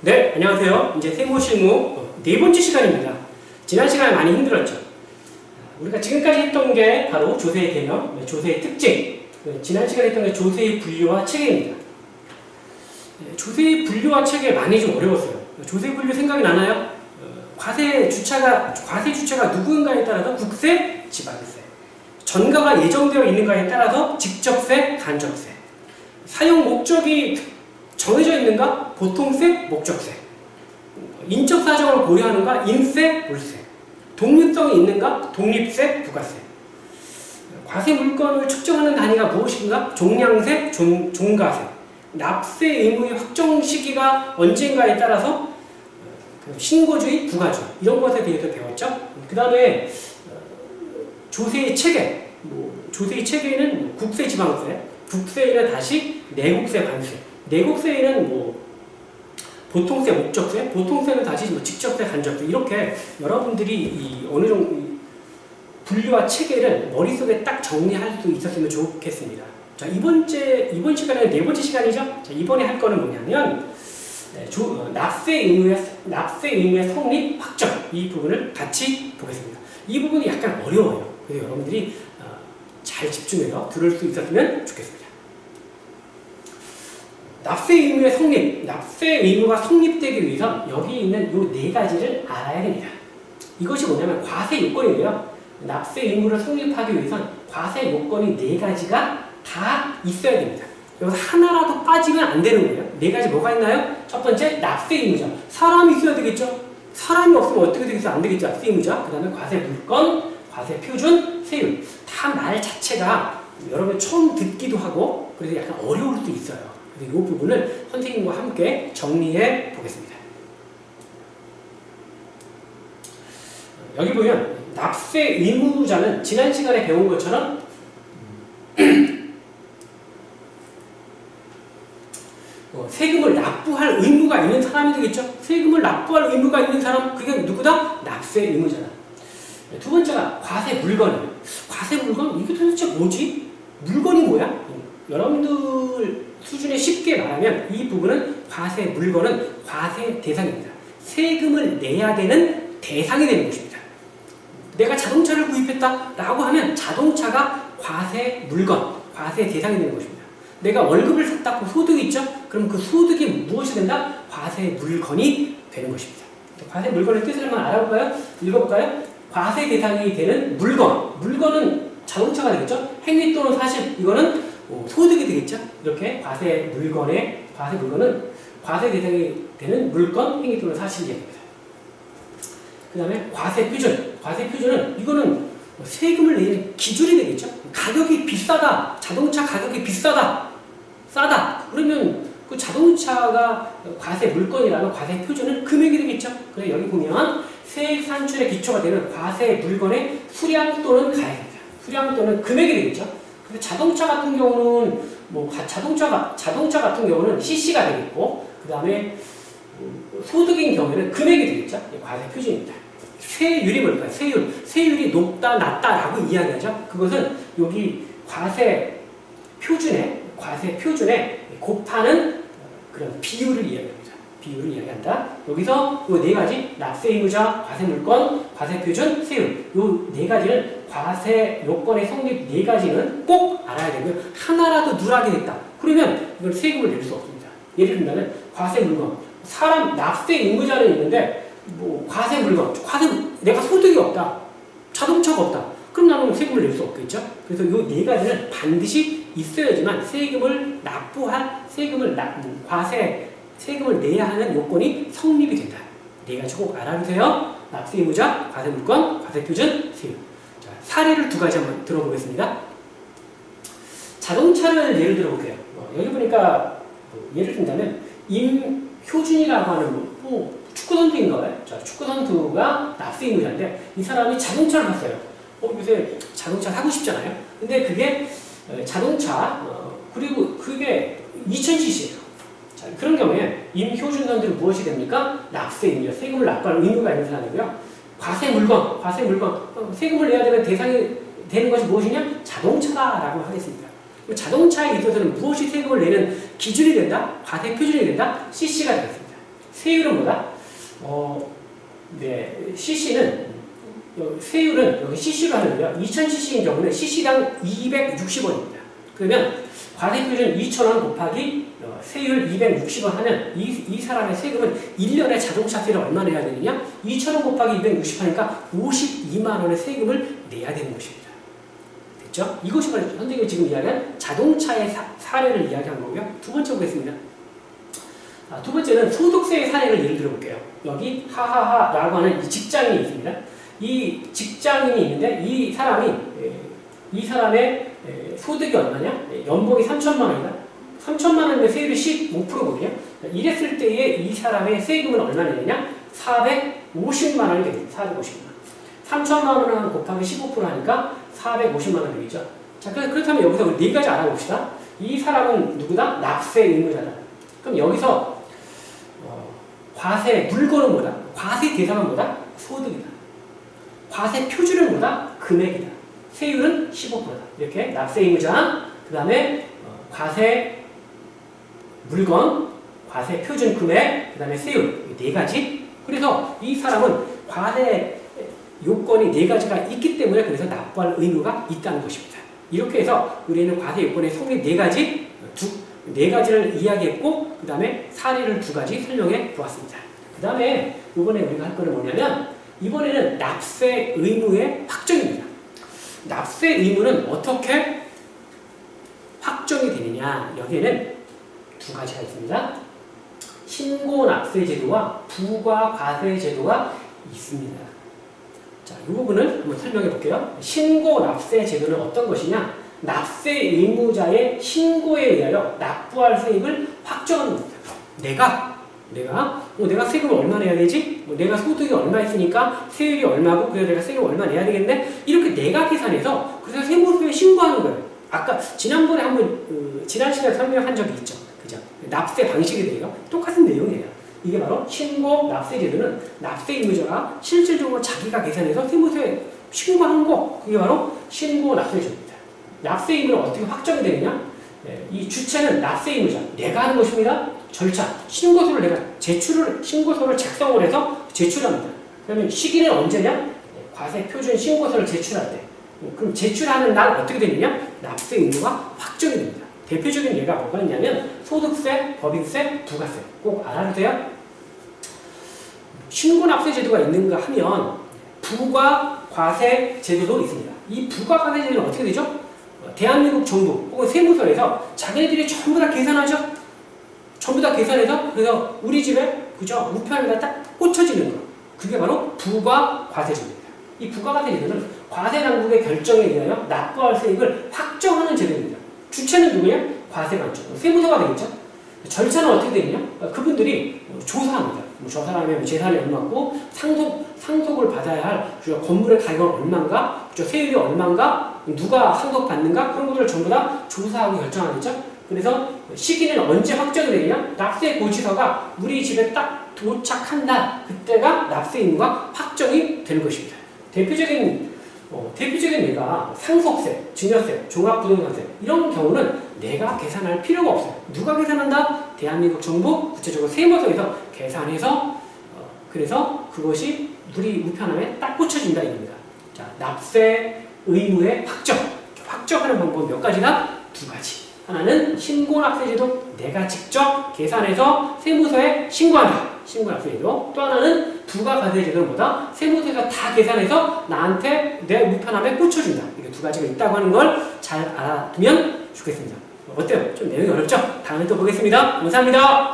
네, 안녕하세요. 이제 세무실무 어, 네 번째 시간입니다. 지난 시간에 많이 힘들었죠. 우리가 지금까지 했던 게 바로 조세의 개념, 네, 조세의 특징, 네, 지난 시간에 했던 게 조세의 분류와 체계입니다. 네, 조세의 분류와 체계 많이 좀 어려웠어요. 조세 분류 생각이 나나요? 어, 과세 주차가 과세 주차가 누구인가에 따라서 국세, 지방세, 전가가 예정되어 있는가에 따라서 직접세, 간접세, 사용 목적이 정해져 있는가? 보통세, 목적세. 인적 사정을 고려하는가? 인세, 물세. 독립성이 있는가? 독립세, 부가세. 과세 물건을 측정하는 단위가 무엇인가? 종량세, 종, 종가세. 납세 의무의 확정 시기가 언젠가에 따라서 그 신고주의, 부가주의 이런 것에 대해서 배웠죠. 그 다음에 조세의 체계, 뭐 조세의 체계는 국세, 지방세, 국세에는 다시 내국세, 관세, 내국세에는 뭐 보통세, 목적세, 보통세는 다시 뭐 직접세, 간접세 이렇게 여러분들이 이 어느 정도 이 분류와 체계를 머릿속에 딱 정리할 수 있었으면 좋겠습니다. 자 이번째 이번 시간은 네 번째 시간이죠. 자 이번에 할 거는 뭐냐면 네, 조, 어, 납세 의무의 납세 의무의 성립 확정 이 부분을 같이 보겠습니다. 이 부분이 약간 어려워요. 그래서 여러분들이 어, 잘 집중해서 들을 수 있었으면 좋겠습니다. 납세 의무의 성립, 납세 의무가 성립되기 위해서 여기 있는 이 네 가지를 알아야 됩니다. 이것이 뭐냐면 과세 요건이에요. 납세 의무를 성립하기 위해선 과세 요건이 네 가지가 다 있어야 됩니다. 여기서 하나라도 빠지면 안 되는 거예요. 네 가지 뭐가 있나요? 첫 번째 납세 의무자. 사람이 있어야 되겠죠. 사람이 없으면 어떻게 되겠어? 안 되겠죠. 납세 의무자. 그 다음에 과세 물건, 과세 표준, 세율. 다 말 자체가 여러분 처음 듣기도 하고 그래서 약간 어려울 수 있어요. 이 부분을 선생님과 함께 정리해 보겠습니다. 여기 보면 납세 의무자는 지난 시간에 배운 것처럼 어, 세금을 납부할 의무가 있는 사람이 되겠죠. 세금을 납부할 의무가 있는 사람 그게 누구다? 납세 의무자다. 두 번째가 과세 물건이에요. 과세 물건 이게 도대체 뭐지? 물건이 뭐야? 여러분들 수준에 쉽게 말하면 이 부분은 과세 물건은 과세 대상입니다. 세금을 내야 되는 대상이 되는 것입니다. 내가 자동차를 구입했다라고 하면 자동차가 과세 물건, 과세 대상이 되는 것입니다. 내가 월급을 샀다고 소득이 있죠? 그럼 그 소득이 무엇이 된다? 과세 물건이 되는 것입니다. 과세 물건의 뜻을 한번 알아볼까요? 읽어볼까요? 과세 대상이 되는 물건. 물건은 자동차가 되겠죠? 행위 또는 사실, 이거는 뭐 소득이 되겠죠? 이렇게 과세 물건의, 과세 물건은 과세 대상이 되는 물건, 행위 또는 사실이 됩니다. 그 다음에 과세 표준. 과세 표준은 이거는 세금을 내는 기준이 되겠죠? 가격이 비싸다. 자동차 가격이 비싸다. 싸다. 그러면 그 자동차가 과세 물건이라면 과세 표준은 금액이 되겠죠? 그래 여기 보면 세액 산출의 기초가 되는 과세 물건의 수량 또는 가액입니다. 수량 또는 금액이 되겠죠? 근데 자동차 같은 경우는 뭐 자동차가 자동차 같은 경우는 CC가 되겠고 그 다음에 소득인 경우에는 금액이 되겠죠? 과세 표준입니다. 세율이 뭘까요? 세율. 세율이 높다, 낮다라고 이야기하죠. 그것은 여기 과세 표준에, 과세 표준에 곱하는 그런 비율을 이야기합니다. 비율을 이야기한다. 여기서 이 네 가지, 납세 의무자, 과세 물건, 과세 표준, 세율. 이 네 가지는 과세 요건의 성립 네 가지는 꼭 알아야 되고요. 하나라도 누락이 됐다. 그러면 이걸 세금을 낼 수 없습니다. 예를 들면 과세 물건. 사람, 납세 의무자는 있는데 뭐 과세 물건, 과세 내가 소득이 없다, 자동차가 없다. 그럼 나는 세금을 낼 수 없겠죠. 그래서 이 네 가지는 반드시 있어야지만 세금을 납부할 세금을 납 과세 세금을 내야 하는 요건이 성립이 된다. 네 가지 꼭 알아두세요. 납세 의무자, 과세 물건, 과세 표준, 세율. 자, 사례를 두 가지 한번 들어보겠습니다. 자동차를 예를 들어볼게요. 어, 여기 보니까 뭐 예를 든다면 임효준이라고 하는 뭐, 뭐 축구 선수인가 봐요. 자, 축구 선수가 납세 의무자인데 이 사람이 자동차를 샀어요. 어, 요새 자동차 사고 싶잖아요. 근데 그게 자동차 어, 그리고 그게 2000cc예요. 자, 그런 경우에 임효준 선수는 무엇이 됩니까? 납세 의무자, 세금을 납부할 의무가 있는 사람이고요. 과세 물건, 과세 물건, 어, 세금을 내야 되는 대상이 되는 것이 무엇이냐? 자동차라고 하겠습니다. 자동차에 있어서는 무엇이 세금을 내는 기준이 된다? 과세 표준이 된다? CC가 되겠습니다. 세율은 뭐다? 어, 네, CC는 세율은 여기 CC로 하는데요. 2000cc인 경우는 CC당 260원입니다. 그러면 과세표준 2,000원 곱하기 어, 세율 260원 하면 이, 이 사람의 세금은 1년에 자동차 세를 얼마 내야 되느냐? 2,000원 곱하기 260 하니까 52만 원의 세금을 내야 되는 것입니다. 됐죠? 이것이 바로 선생님이 지금 이야기한 자동차의 사, 사례를 이야기한 거고요. 두 번째 보겠습니다. 아, 두 번째는 소득세의 사례를 예를 들어 볼게요. 여기 하하하라고 하는 이 직장인이 있습니다. 이 직장인이 있는데 이 사람이 에, 이 사람의 에, 소득이 얼마냐? 에, 연봉이 3천만 원이다. 3천만 원인데 세율이 15%거든요. 이랬을 때에 이 사람의 세금은 얼마 내느냐? 450만 원이 되겠습니다. 450만 원. 3천만 원 곱하기 15% 하니까 450만 원 되겠죠. 자, 그렇다면 여기서 우리 네 가지 알아봅시다. 이 사람은 누구다? 납세 의무자다. 그럼 여기서 어, 과세 물건은 뭐다? 과세 대상은 뭐다? 소득이다. 과세 표준은 뭐다? 금액이다. 세율은 15%다. 이렇게 납세 의무자, 그 다음에 어, 과세 물건, 과세 표준 금액, 그 다음에 세율 이네 가지. 그래서 이 사람은 과세 요건이 네 가지가 있기 때문에 그래서 납부할 의무가 있다는 것입니다. 이렇게 해서 우리는 과세 요건의 총리 네 가지 두, 네 가지를 이야기했고 그 다음에 사례를 두 가지 설명해 보았습니다. 그 다음에 이번에 우리가 할 거는 뭐냐면 이번에는 납세 의무의 확정입니다. 납세 의무는 어떻게 확정이 되느냐 여기에는 두 가지가 있습니다. 신고 납세 제도와 부과 과세 제도가 있습니다. 자, 이 부분을 한번 설명해 볼게요. 신고 납세 제도는 어떤 것이냐? 납세 의무자의 신고에 의하여 납부할 세액을 확정하는 겁니다. 내가 내가 뭐 내가 세금을 얼마 내야 되지? 뭐 내가 소득이 얼마 있으니까 세율이 얼마고 그래서 내가 세금 얼마 내야 되겠네? 이렇게 내가 계산해서 그래서 세무서에 신고하는 거예요. 아까 지난번에 한번 어, 지난 시간에 설명한 적이 있죠. 그죠? 납세 방식에 대해서 똑같은 내용이에요. 이게 바로 신고 납세 제도는 납세 의무자가 실질적으로 자기가 계산해서 세무서에 신고하는 거 그게 바로 신고 납세 제도입니다. 납세 의무는 어떻게 확정이 되느냐? 네, 이 주체는 납세 의무자 내가 하는 것입니다. 절차 신고서를 내가 제출을 신고서를 작성을 해서 제출합니다. 그러면 시기는 언제냐? 네, 과세 표준 신고서를 제출할 때. 네, 그럼 제출하는 날 어떻게 되느냐? 납세 의무가 확정이 됩니다. 대표적인 예가 뭐가 있냐면 소득세, 법인세, 부가세 꼭 알아두세요. 신고납세 제도가 있는가 하면 부과 과세 제도도 있습니다. 이 부과 과세 제도는 어떻게 되죠? 어, 대한민국 정부 혹은 세무서에서 자기네들이 전부 다 계산하죠. 전부 다 계산해서 그래서 우리 집에 그죠 우편에다 딱 꽂혀지는 거. 그게 바로 부과 과세 제도입니다. 이 부과 과세 제도는 과세 당국의 결정에 의하여 납부할 세액을 확정하는 제도입니다. 주체는 누구냐? 과세관청, 세무서가 되겠죠. 절차는 어떻게 되느냐? 그분들이 조사합니다. 뭐저 사람의 재산이 얼마고 상속 상속을 받아야 할? 건물의 가격은 얼마인가? 세율이 얼마인가, 누가 상속 받는가 그런 것들을 전부 다 조사하고 결정하겠죠. 그래서 시기는 언제 확정이 되느냐? 납세 고지서가 우리 집에 딱 도착한다. 그때가 납세 의무가 확정이 되는 것입니다. 대표적인 어, 대표적인 예가 상속세, 증여세, 종합부동산세 이런 경우는 내가 계산할 필요가 없어요. 누가 계산한다? 대한민국 정부, 구체적으로 세무서에서 계산해서 어, 그래서 그것이 우리 우편함에 딱 꽂혀진다 이겁니다. 자, 납세 의무의 확정. 확정하는 방법 몇 가지나? 두 가지. 하나는 신고납세제도 내가 직접 계산해서 세무서에 신고한다. 신고납세제도. 또 하나는 부가과세제도는 뭐다? 세무서에서 다 계산해서 나한테 내 우편함에 꽂혀준다. 이게 두 가지가 있다고 하는 걸 잘 알아두면 좋겠습니다. 어때요? 좀 내용이 어렵죠? 다음에 또 보겠습니다. 감사합니다.